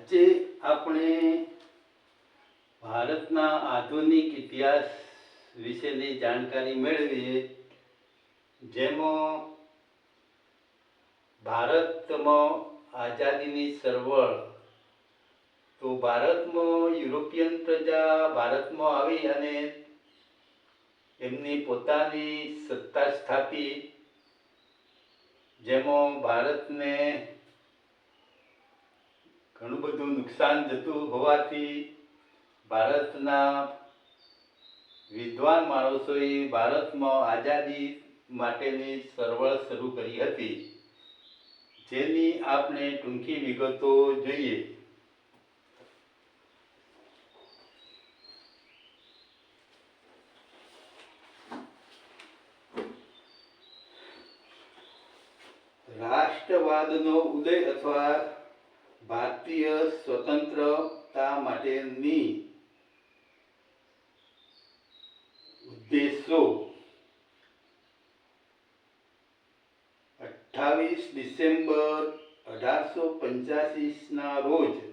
આજે આપણે ભારતના આધુનિક ઇતિહાસ વિશેની જાણકારી મેળવીએ, જેમાં ભારતમાં આઝાદીની ચળવળ તો ભારતમાં યુરોપિયન પ્રજા ભારતમાં આવી અને એમની પોતાની સત્તા સ્થાપી, જેમાં ભારતને ઘણું બધું નુકસાન જતું હોવાથી ભારતના વિદ્વાન માણસોએ ભારતમાં આઝાદી માટેની ચળવળ શરૂ કરી હતી. જેની આપણે ટૂંકી વિગતો જોઈએ. રાષ્ટ્રવાદનો ઉદય અથવા ભારતીય સ્વતંત્રતા માટેની ઉદ્દેશો. અઠ્ઠાવીસ ડિસેમ્બર અઢારસો પંચ્યાસીના રોજ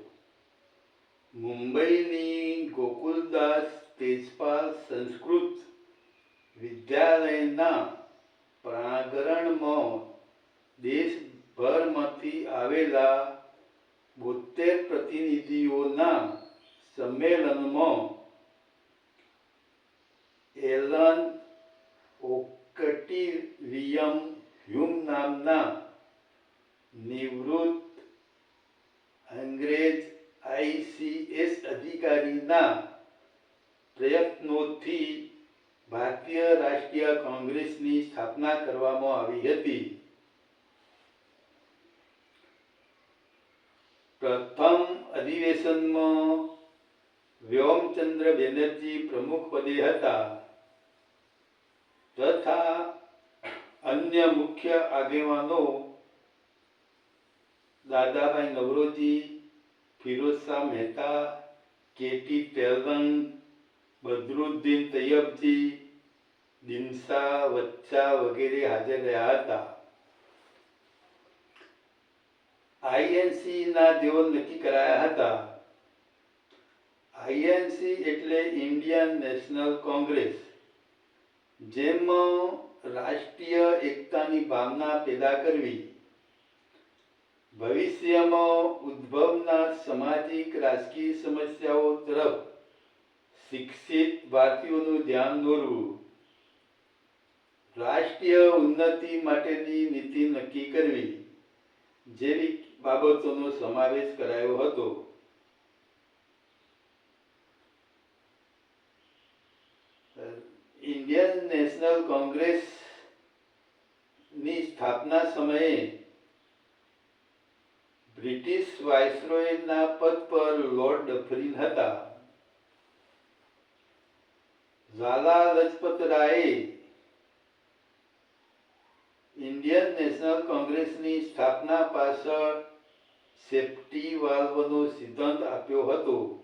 પ્રતિનિધિઓના સંમેલનમાં એલન ઓકટિવિયમ હ્યુમ નામના નિવૃત્ત અંગ્રેજ આઈસીએસ અધિકારીના પ્રયત્નોથી ભારતીય રાષ્ટ્રીય કોંગ્રેસની સ્થાપના કરવામાં આવી હતી. પ્રથમ અધિવેશનમાં વ્યોમચંદ્ર બેનર્જી પ્રમુખ પદે હતા. તથા અન્ય મુખ્ય આગેવાનો દાદાભાઈ નવરોજી, ફિરોઝશાહ મહેતા, કેટી તેલંગ બદરુદ્દીન તૈયબજી દિનસા વચ્ચા વગેરે હાજર રહ્યા હતા. આઈએનસી ના જેઓ નક્કી કરાયા હતા. આઈએનસી એટલે ઇન્ડિયન નેશનલ કોંગ્રેસ જેમાં રાષ્ટ્રીય એકતાની ભાવના પેદા કરવી, ભવિષ્યમાં ઉદ્ભવના સામાજિક રાજકીય સમસ્યાઓ તરફ શિક્ષિત ભારતીયોનું ધ્યાન દોરવું, રાષ્ટ્રીય ઉન્નતિ માટેની નીતિ નક્કી કરવી, જેવી બાબતોનો સમાવેશ કરાયો હતો. ઇન્ડિયન નેશનલ કોંગ્રેસની સ્થાપના સમયે બ્રિટિશ વાઇસરોયના પદ પર લોર્ડ ડફરિન હતા. ઝાલા લજપત રાયે ઇન્ડિયન નેશનલ કોંગ્રેસની સ્થાપના પાછળ સેફટી વાલ્વનો સિદ્ધાંત આપ્યો હતો.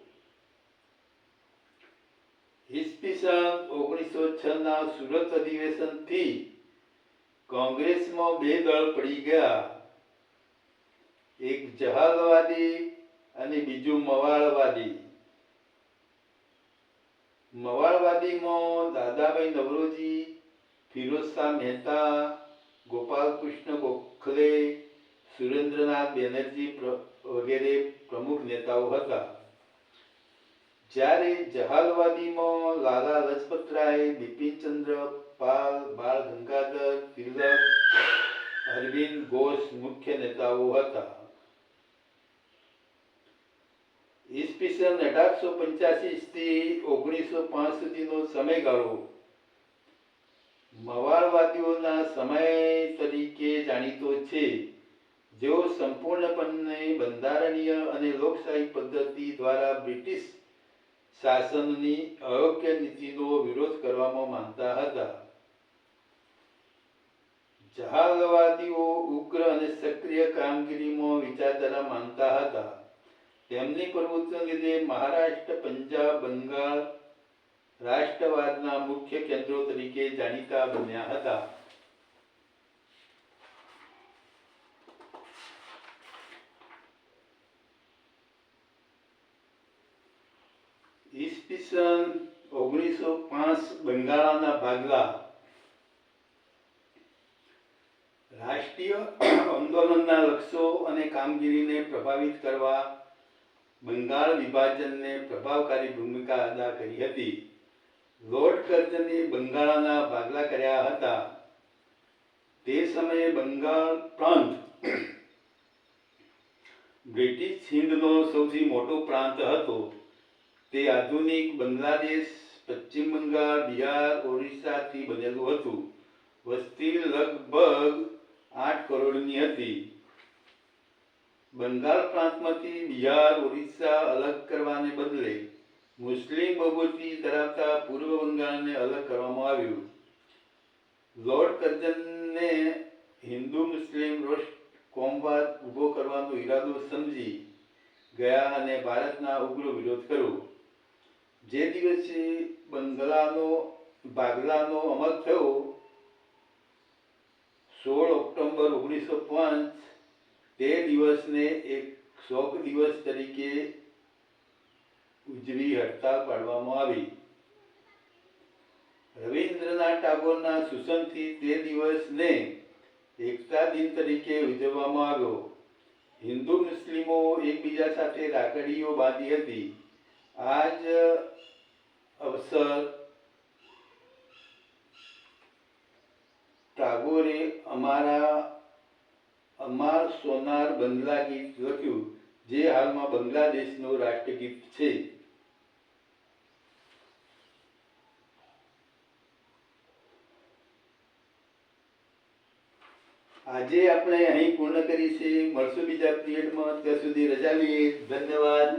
ઈસવીસન ઓગણીસો છ ના સુરત અધિવેશનથી કોંગ્રેસમાં બે દળ પડી ગયા. એક જહાલવાદી અને બીજું મવાળવાદી. મવાળવાદીમાં દાદાભાઈ નવરોજી, ફિરોઝશાહ મહેતા ગોપાલકૃષ્ણ ગોખલે, સુરેન્દ્રનાથ બેનર્જી વગેરે પ્રમુખ નેતાઓ હતા. જ્યારે જહાલવાદીમાં લાલા લજપતરાય, બિપિનચંદ્ર પાલ, બાળ ગંગાધર તિલક અરવિંદ ઘોષ મુખ્ય નેતાઓ હતા. ઈસવીસન અઢારસો પંચ્યાસી થી ઓગણીસો પાંચ સુધીનો સમયગાળો. મવાળવાદીઓના સમય જાણીતો છે. જેઓ સંપૂર્ણપણે બંધારણીય અને લોકશાહી પદ્ધતિ દ્વારા બ્રિટિશ શાસનની અયોગ્ય નીતિનો વિરોધ કરવામાં માનતા હતા. જહાલવાદીઓ ઉગ્ર અને સક્રિય કામગીરીમાં વિચારધારા માનતા હતા. તેમની પ્રવૃત્તિને લીધે મહારાષ્ટ્ર, પંજાબ, બંગાળ રાષ્ટ્રવાદના મુખ્ય કેન્દ્રો તરીકે જાણીતા બન્યા હતા. ઈસવીસન ઓગણીસો પાંચ બંગાળાના ભાગલા રાષ્ટ્રીય આંદોલનના લક્ષ્યો અને કામગીરીને પ્રભાવિત કરવા બંગાળ વિભાજનને પ્રભાવકારી ભૂમિકા અદા કરી હતી. લોર્ડ કર્જને બંગાળાના ભાગલા કર્યા હતા. તે સમયે બંગાળ પ્રાંત બ્રિટિશ હિન્દનો સૌથી મોટો પ્રાંત હતો. તે આધુનિક બાંગ્લાદેશ, પશ્ચિમ બંગાળ, બિહાર, ઓરિસ્સાથી બનેલું હતું. વસ્તી લગભગ આઠ કરોડની હતી. બંગાળ પ્રાંતમાંથી બિહાર, ઓરિસ્સા અલગ કરવાને બદલે મુસ્લિમ બહુમતી ધરાવતા પૂર્વ બંગાળને અલગ કરવામાં આવ્યું. લોર્ડ કર્જનને હિન્દુ મુસ્લિમ રોષ્ટ કોમવાદ ઊભો કરવાનો ઈરાદો સમજી ગયા અને ભારતના ઉગ્ર વિરોધ કર્યો. જે દિવસે બંગલાનો ભાગલાનો અમલ થયો, સોળ ઓક્ટોબર ઓગણીસો પાંચ, તે દિવસને એક શોક દિવસ તરીકે ઉજવી હડતાલ પાડવામાં આવી. રવિન્દ્રનાથ ટાગોરના સૂચનથી તે દિવસને એકતા દિન તરીકે ઉજવવામાં આવ્યો. હિન્દુ મુસ્લિમો એકબીજા સાથે રાખડીઓ બાંધી હતી. આ જ અવસર ટાગોરે અમારા, અમાર સોનાર બંગલા ગીત લખ્યું, જે હાલમાં બાંગ્લાદેશનું રાષ્ટ્રગીત છે. આજે આપણે અહીં પૂર્ણ કરી છે મળશું બીજા પીરિયડમાં ત્યાં સુધી રજા લઈએ. ધન્યવાદ.